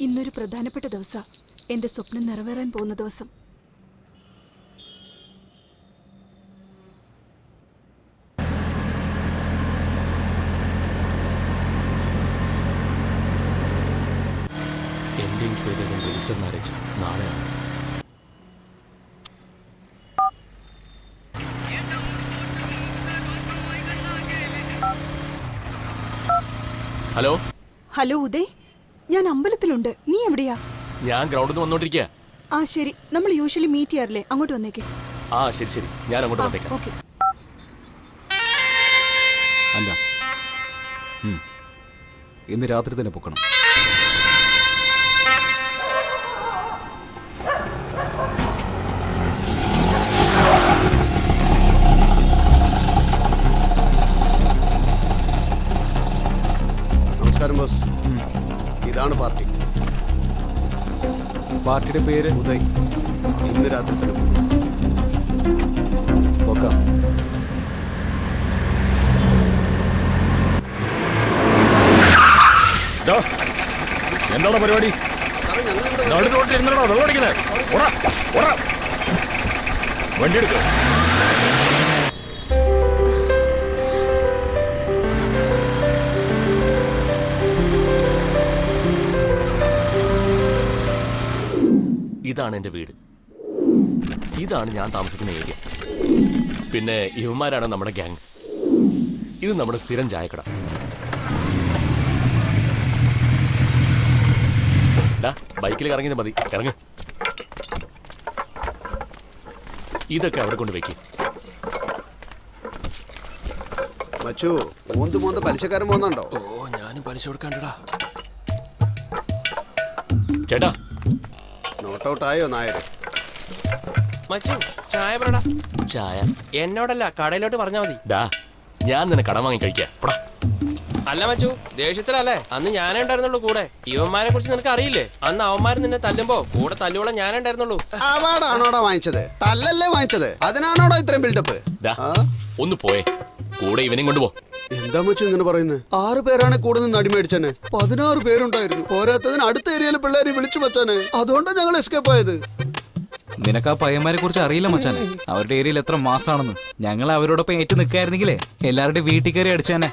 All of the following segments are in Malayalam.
ഇന്നൊരു പ്രധാനപ്പെട്ട ദിവസ. എന്റെ സ്വപ്നം നിറവേറാൻ പോകുന്ന ദിവസം. എന്റെയും രജിസ്റ്റർ മാരേജ് നാളെയാണ്. ഹലോ? ഹലോ ഉദയ്? ഞാൻ അമ്പലത്തിലുണ്ട്. നീ എവിടെയാ? ഞാൻ ഗ്രൗണ്ടിൽ നിന്ന് വന്നോണ്ടിരിക്കുക ആ ശരി. നമ്മൾ യൂഷ്വലി മീറ്റ് ചെയ്യാറില്ലേ? അങ്ങോട്ട് വന്നേക്ക്. ആ ശരി ശരി. ഞാൻ അങ്ങോട്ട് വന്നേക്കാം. ഓക്കെ അല്ല. ഇന്ന് രാത്രി തന്നെ പൊക്കണം. പാർട്ടിയുടെ പേര്? ഉദയ്. ഇന്ന് രാത്രി തന്നെ എന്താണ് പരിപാടി? നടുറോട്ടിൽ ഇരുന്നടാ വെള്ളം അടിക്കുന്നത് ഓടാ ഓടാ. വണ്ടി എടുക്ക. ഇതാണ് എന്റെ വീട്. ഇതാണ് ഞാൻ താമസിക്കുന്ന ഏരിയ. പിന്നെ ഇവന്മാരാണ് നമ്മുടെ ഗ്യാങ് ഇത് നമ്മുടെ സ്ഥിരം ചായക്കട. ബൈക്കിൽ കറങ്ങിയത് മതി. ഇറങ്ങ്. ഇതൊക്കെ അവിടെ കൊണ്ട് വെക്കി. മച്ചു മൂന്ന് മൂന്ന് പലിശക്കാരൻ പോകുന്നുണ്ടോ? ഓ ഞാനും പലിശ കൊടുക്കാണ്ടടാ ചേട്ടാ നോട്ട് ഔട്ട് ആയോ നായർ മച്ചു ചായ പറടാ. ചായ? എന്നോടല്ല കടയിലോട്ട് പറഞ്ഞാ മതി. ഡാ ഞാൻ നിന്നെ കടം വാങ്ങി കഴിക്കാം. പടാ. അല്ല മച്ചു ദേഷ്യത്തിലല്ലേ? അന്ന് ഞാനേ ഉണ്ടായിരുന്നുള്ളൂ കൂടെ. ഇവന്മാരെ കുറിച്ച് നിനക്ക് അറിയില്ലേ? അന്ന് അവന്മാര് നിന്നെ തല്ലുമ്പോ കൂടെ തല്ലുവോളം ഞാനേ ഉണ്ടായിരുന്നുള്ളൂ. അവാർഡാണോടാ വാങ്ങിച്ചത്? തല്ലല്ലേ വാങ്ങിച്ചത്? അതിനാണോടാ ഇത്രയും ബിൽഡപ്പ് ഒന്ന് പോയേ. കൂടെ ഇവനെയും കൊണ്ടുപോ. എന്താ മച്ചു ഇങ്ങനെ പറയുന്നത് ആറ് പേരാണ് കൂടുതൽ നടിമേടിച്ചനെ പതിനാറ് പേരുണ്ടായിരുന്നു. പോരാത്തതിന് അടുത്ത ഏരിയയിലെ പിള്ളേരെ വിളിച്ചു വെച്ചാന് അതുകൊണ്ടാണ് ഞങ്ങൾ എസ്കേപ്പ് ആയത്. നിനക്ക് ആ പയ്യന്മാരെ കുറിച്ച് അറിയില്ല മച്ചാനെ. അവരുടെ ഏരിയയിൽ എത്ര മാസാണെന്ന്. ഞങ്ങൾ അവരോടൊപ്പം ഏറ്റു നിൽക്കായിരുന്നെങ്കിലേ എല്ലാവരുടെയും വീട്ടിൽ കയറി അടിച്ചാനെ.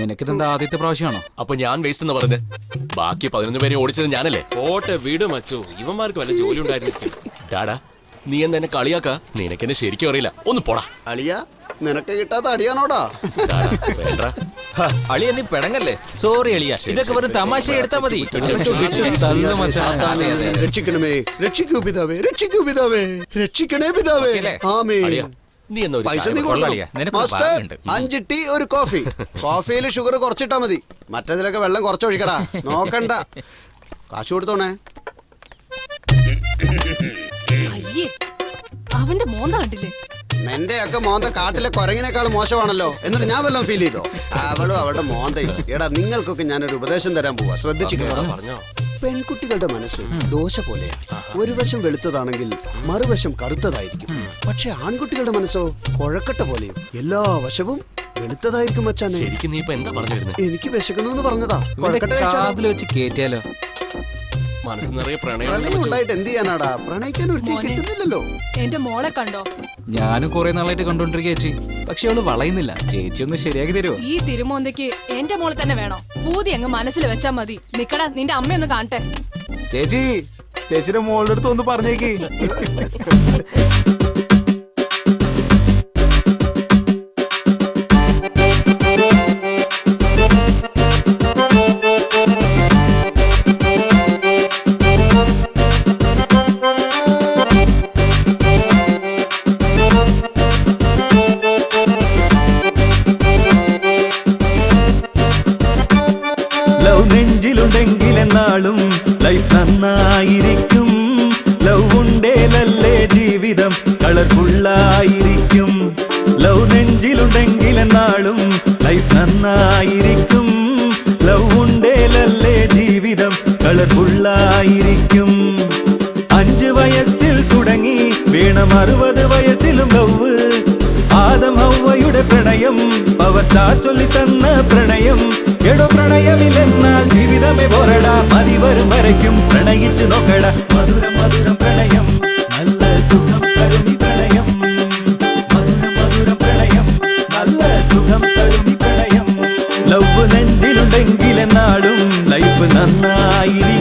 നിനക്കിതെന്താ ആദ്യത്തെ പ്രാവശ്യമാണോ? അപ്പൊ ഞാൻ വേസ്റ്റ് എന്ന് പറഞ്ഞ് ബാക്കി പതിനൊന്ന് പേരെ ഓടിച്ചത് ഞാനല്ലേ? ഓട്ടെ വീട് മച്ചു. ഇവന്മാർക്ക് വല്ല ജോലി ഉണ്ടായിരുന്നു ഡാടാ നീ എന്താ എന്നെ കളിയാക്ക? നിനക്കെന്നെ ശരിക്കും അറിയില്ല. ഒന്ന് പോടാ. അളിയ നിനക്ക് കിട്ടാത്ത അടിയാണോടാ? അളിയ നീ പെടങ്ങല്ലേ സോറി അളിയ. ഇതൊക്കെ വെറും തമാശ എടുത്താ മതി. രക്ഷിക്കണമേ. രക്ഷിക്കൂ പിതാവേ. രക്ഷിക്കൂ പിതാവേ. രക്ഷിക്കണേ പിതാവേ. ആമേ പൈസ നീ അഞ്ച് ടീ ഒരു കോഫി. കോഫിയിൽ ഷുഗർ കുറച്ചിട്ടാ മതി. മറ്റേതിലൊക്കെ വെള്ളം കുറച്ചൊഴിക്കടാ. നോക്കണ്ട. കാശ് കൊടുത്തോണേ. അവന്റെ മോന്ത കണ്ടില്ലേ? നിന്റെയൊക്കെ മോന്ത കാട്ടിലെ കുരങ്ങിനേക്കാൾ മോശമാണല്ലോ എന്നിട്ട് ഞാൻ വല്ലതും ഫീൽ ചെയ്തോ? അവളും അവളുടെ മോന്തയും. എടാ നിങ്ങൾക്കൊക്കെ ഞാനൊരു ഉപദേശം തരാൻ പോവാ. ശ്രദ്ധിച്ചു കേട്ടോ പെൺകുട്ടികളുടെ മനസ്സ് ദോശ പോലെയാണ് ഒരു വശം വെളുത്തതാണെങ്കിൽ മറുവശം കറുത്തതായിരിക്കും. പക്ഷെ ആൺകുട്ടികളുടെ മനസ്സോ കൊഴക്കട്ട പോലെയും. എല്ലാ വശവും വെളുത്തതായിരിക്കും മച്ചാനെ ശരിക്കും നീ ഇപ്പൊ എന്താ പറഞ്ഞു വരുന്നത് എനിക്ക് വിശക്കുന്നു എന്ന് പറഞ്ഞതാ. കുഴക്കട്ട വെച്ച് കേറ്റിയാലോ? മനസ്സ് നിറയെ പ്രണയം ഉണ്ടായിട്ട് എന്ത് ചെയ്യാനാടാ? പ്രണയിക്കാൻ ഒരു. കിട്ടുന്നില്ലല്ലോ. എന്റെ മോളെ കണ്ടോ? ഞാനും കുറെ നാളായിട്ട് കണ്ടോണ്ടിരിക്കുക ചേച്ചി. പക്ഷെ അവൾ വളയുന്നില്ല. ചേച്ചി ഒന്ന് ശരിയാക്കി തരുമോ ഈ തിരുമോന്തയ്ക്ക് എന്റെ മോളെ തന്നെ വേണോ? പൂതി അങ്ങ് മനസ്സിൽ വെച്ചാ മതി. നിക്കടാ നിന്റെ അമ്മയൊന്ന് കാണട്ടെ. ചേച്ചി ചേച്ചിയുടെ മോളുടെ അടുത്ത് ഒന്ന് പറഞ്ഞേക്ക്. എന്നാളും ലൈഫ് നന്നായിരിക്കും. ലവ് ഉണ്ടേലല്ലേ ജീവിതം കളർഫുള്ളായിരിക്കും ലവ് നെഞ്ചിലുണ്ടെങ്കിലെന്നാളും ലൈഫ് നന്നായിരിക്കും. ലവ് ഉണ്ടേലല്ലേ ജീവിതം കളർഫുള്ളായിരിക്കും അഞ്ച് വയസ്സിൽ തുടങ്ങി വീണം അറുപത് വയസ്സിലും ലവ് ആദം ഹൗവയുടെ പ്രണയം. പവർ സ്റ്റാർ ചൊല്ലി തന്ന പ്രണയം. എടോ പ്രണയമില്ലെന്നാൽ ജീവിതമേ പോരടാ. മതി വരും വരയ്ക്കും. പ്രണയിച്ചു നോക്കട. മധുരം മധുരം പ്രണയം. നല്ല സുഖം ഈ പ്രണയം. മധുരം മധുരം പ്രണയം. നല്ല സുഖം ഈ പ്രണയം. ലവ് നെഞ്ചിലുണ്ടെങ്കിൽ എന്നാളും ലൈഫ് നന്നായിരിക്കും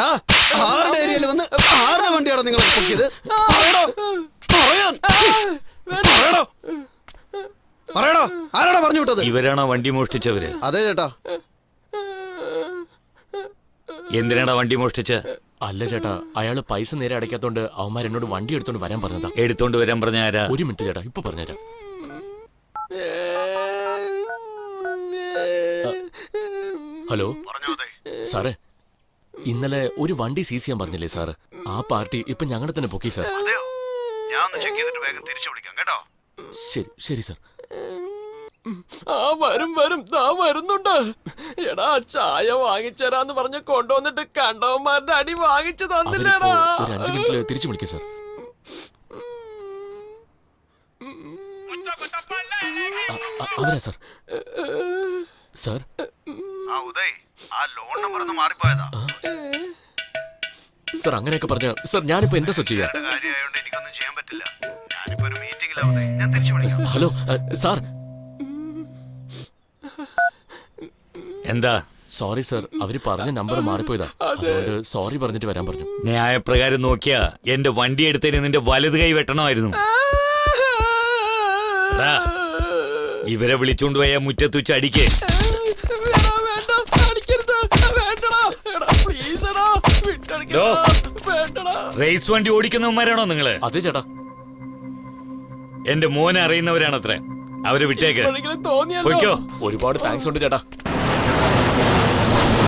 ആരുടെ ഏരിയയിൽ വന്ന് ആരുടെ വണ്ടിയാണ് നിങ്ങൾ പൊക്കിയത്? പറയടോ പറയാൻ. പറയടോ. പറയടോ ആരാടാ പറഞ്ഞു വിട്ടത്? ഇവരാണോ വണ്ടി മോഷ്ടിച്ചവര്? അതെ ചേട്ടാ. എന്തിനാടാ വണ്ടി മോഷ്ടിച്ച്? അല്ല ചേട്ടാ. അയാൾ പൈസ നേരെ അടയ്ക്കാത്തോണ്ട് അവന്മാർ എന്നോട് വണ്ടി എടുത്തോണ്ട് വരാൻ പറഞ്ഞതാ. എടുത്തോണ്ട് വരാൻ പറഞ്ഞ ആരാ? ഒരു മിനിറ്റ് ചേട്ടാ. ഇപ്പൊ പറഞ്ഞുതരാം. ഹലോ? സാറേ ഇന്നലെ ഒരു വണ്ടി സീസ് ചെയ്യാൻ പറഞ്ഞില്ലേ സാർ ആ പാർട്ടി ഇപ്പൊ ഞങ്ങളെ തന്നെ പൊക്കി സാർ ശരി ശരി സാർ ആ വരും വരും. താ വരുന്നുണ്ട്. എടാ ചായ വാങ്ങിച്ചരാന്ന് പറഞ്ഞ് കൊണ്ടുവന്നിട്ട് കണ്ടവന്മാരുടെ അടി വാങ്ങിച്ചു തന്നില്ല തന്നില്ലടാ ഒരു അഞ്ചു മിനിറ്റിൽ തിരിച്ചു വിളിക്കാം സാർ അ- അ- അവരാ സാർ സാർ സാർ അങ്ങനെയൊക്കെ പറഞ്ഞ സർ ഞാനിപ്പോ എന്താ സാർ ചെയ്യാ? ഹലോ സാർ എന്താ? സോറി സർ അവർ പറഞ്ഞ നമ്പർ മാറിപ്പോയതാ. അതുകൊണ്ട് സോറി പറഞ്ഞിട്ട് വരാൻ പറഞ്ഞു. ന്യായപ്രകാരം നോക്കിയാ എന്റെ വണ്ടി എടുത്തതിന് നിന്റെ വലത് കൈ വെട്ടണമായിരുന്നു. ഇവരെ വിളിച്ചോണ്ട് പോയ അടിക്കേ. റേസ് വണ്ടി ഓടിക്കുന്നവന്മാരാണോ നിങ്ങൾ? അതെ ചേട്ടാ. എന്റെ മോനെ അറിയുന്നവരാണത്രേ. അവരെ വിട്ടേക്ക്. ഒരുപാട് താങ്ക്സ് ഉണ്ട് ചേട്ടാ.